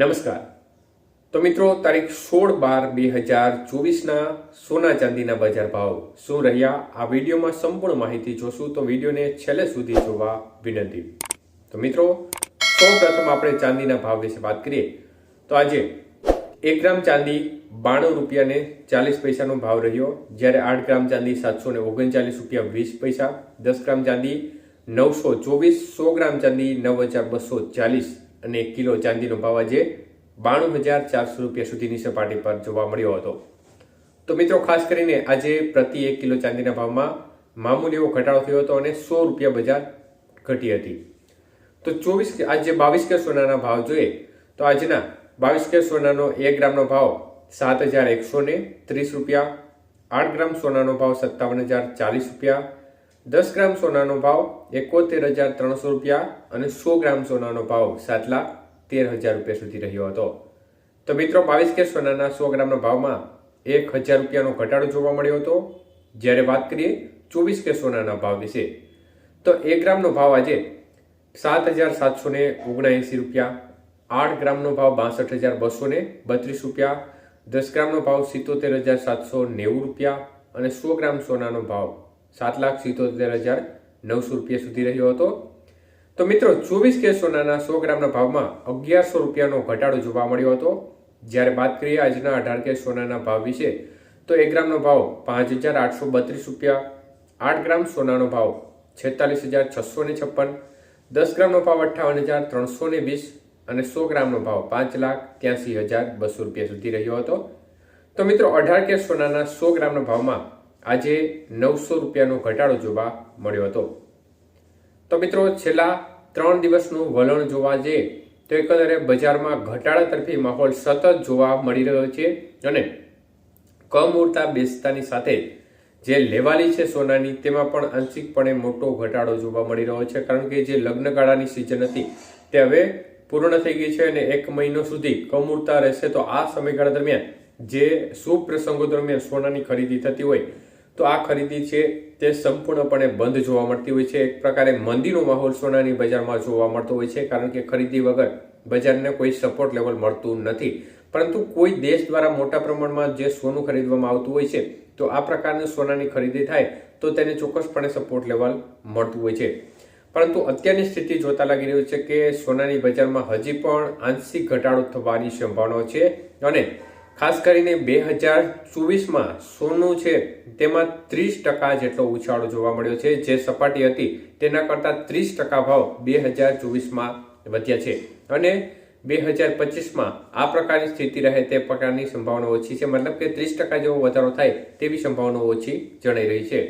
નમસ્કાર. તો મિત્રો, તારીખ સોળ બાર બે હજાર ચોવીસના સોના ચાંદીના બજાર ભાવ શું રહ્યા? આ વિડીયોમાં સંપૂર્ણ માહિતી જોશું, તો વિડીયોને છેલ્લે સુધી જોવા વિનંતી. તો મિત્રો સૌ પ્રથમ આપણે ચાંદીના ભાવ વિશે વાત કરીએ. તો આજે એક ગ્રામ ચાંદી બાણું રૂપિયાને ચાલીસ પૈસાનો ભાવ રહ્યો. જ્યારે આઠ ગ્રામ ચાંદી સાતસો ને ઓગણચાલીસ રૂપિયા વીસ પૈસા, દસ ગ્રામ ચાંદી નવસો ચોવીસ, સો ગ્રામ ચાંદી નવ હજાર બસો ચાલીસ અને એક કિલો ચાંદીનો ભાવ આજે બાણું હજાર ચારસો રૂપિયા સુધીની સપાટી પર જોવા મળ્યો હતો. તો મિત્રો, ખાસ કરીને આજે પ્રતિ એક કિલો ચાંદીના ભાવમાં મામૂલી એવો ઘટાડો થયો હતો અને સો રૂપિયા બજાર ઘટી હતી. તો ચોવીસ આજે બાવીસ કે સોનાના ભાવ જોઈએ તો આજના બાવીસ કે સોનાનો એક ગ્રામનો ભાવ સાત હજાર એકસો ત્રીસ રૂપિયા, આઠ ગ્રામ સોનાનો ભાવ સત્તાવન હજાર ચાલીસ રૂપિયા દસ ગ્રામ સોનાનો ભાવ એકોતેર હજાર ત્રણસો રૂપિયા અને સો ગ્રામ સોનાનો ભાવ સાત લાખ તેર હજાર રૂપિયા સુધી રહ્યો હતો. તો મિત્રો બાવીસ કે સોનાના સો ગ્રામના ભાવમાં એક હજાર રૂપિયાનો ઘટાડો જોવા મળ્યો હતો. જ્યારે વાત કરીએ ચોવીસ કે સોનાના ભાવ વિશે, તો એક ગ્રામનો ભાવ આજે સાત હજાર સાતસો ને ઓગણએંસી રૂપિયા, આઠ ગ્રામનો ભાવ બાસઠ હજાર બસો ને બત્રીસ રૂપિયા, દસ ગ્રામનો ભાવ સિત્તોતેર હજાર સાતસો નેવું રૂપિયા અને સો ગ્રામ સોનાનો ભાવ સાત લાખ સિત્તોતેર હજાર નવસો રૂપિયા સુધી રહ્યો હતો. તો મિત્રો, ચોવીસ કે સોનાના સો ગ્રામના ભાવમાં અગિયારસો રૂપિયાનો ઘટાડો જોવા મળ્યો હતો. જ્યારે વાત કરીએ આજના અઢાર કે સોનાના ભાવ વિશે, તો એક ગ્રામનો ભાવ પાંચ હજાર આઠસો બત્રીસ રૂપિયા, આઠ ગ્રામ સોનાનો ભાવ છેતાલીસ હજાર છસો ને છપ્પન, દસ ગ્રામનો ભાવ અઠ્ઠાવન હજાર ત્રણસો ને વીસ અને સો ગ્રામનો ભાવ પાંચ લાખ ત્યાંસી હજાર બસો રૂપિયા સુધી રહ્યો હતો. તો મિત્રો, અઢાર કે સોનાના સો ગ્રામના ભાવમાં આજે નવસો રૂપિયાનો ઘટાડો જોવા મળ્યો હતો. તો મિત્રો, છેલ્લા ત્રણ દિવસનું વલણ જોવા જઈએ, તો એકંદરે બજારમાં ઘટાડા તરફી માહોલ સતત જોવા મળી રહ્યો છે અને કમ ઉડતા બેસતાની સાથે જે લેવાલી છે સોનાની, તેમાં પણ આંશિકપણે મોટો ઘટાડો જોવા મળી રહ્યો છે, કારણ કે જે લગ્નગાળાની સિઝન હતી, તે હવે પૂર્ણ થઈ ગઈ છે અને એક મહિનો સુધી કમૂરતા રહેશે. તો આ સમયગાળા દરમિયાન જે શુભ પ્રસંગો દરમિયાન સોનાની ખરીદી થતી હોય તો આ ખરીદી છે તે સંપૂર્ણપણે બંધ જોવા મળતી હોય છે. એક પ્રકારે મંદીનો માહોલ સોનાની બજારમાં જોવા મળતો હોય છે, કારણ કે ખરીદી વગર બજારને કોઈ સપોર્ટ લેવલ મળતું નથી. પરંતુ કોઈ દેશ દ્વારા મોટા પ્રમાણમાં જે સોનું ખરીદવામાં આવતું હોય છે, તો આ પ્રકારની સોનાની ખરીદી થાય તો તેને ચોક્કસપણે સપોર્ટ લેવલ મળતું હોય છે. પરંતુ અત્યારની સ્થિતિ જોતા લાગી રહ્યું છે કે સોનાની બજારમાં હજી પણ આંશિક ઘટાડો થવાની સંભાવનાઓ છે અને ખાસ કરીને બે હજાર ચોવીસમાં સોનું છે તેમાં ત્રીસ ટકા જેટલો ઉછાળો જોવા મળ્યો છે. જે સપાટી હતી તેના કરતાં ત્રીસ ટકા ભાવ બે હજાર ચોવીસમાં વધ્યા છે. અને બે હજાર પચીસમાં આ પ્રકારની સ્થિતિ રહે તે પ્રકારની સંભાવના ઓછી છે. મતલબ કે ત્રીસ ટકા જેવો વધારો થાય તેવી સંભાવના ઓછી જણાઈ રહી છે.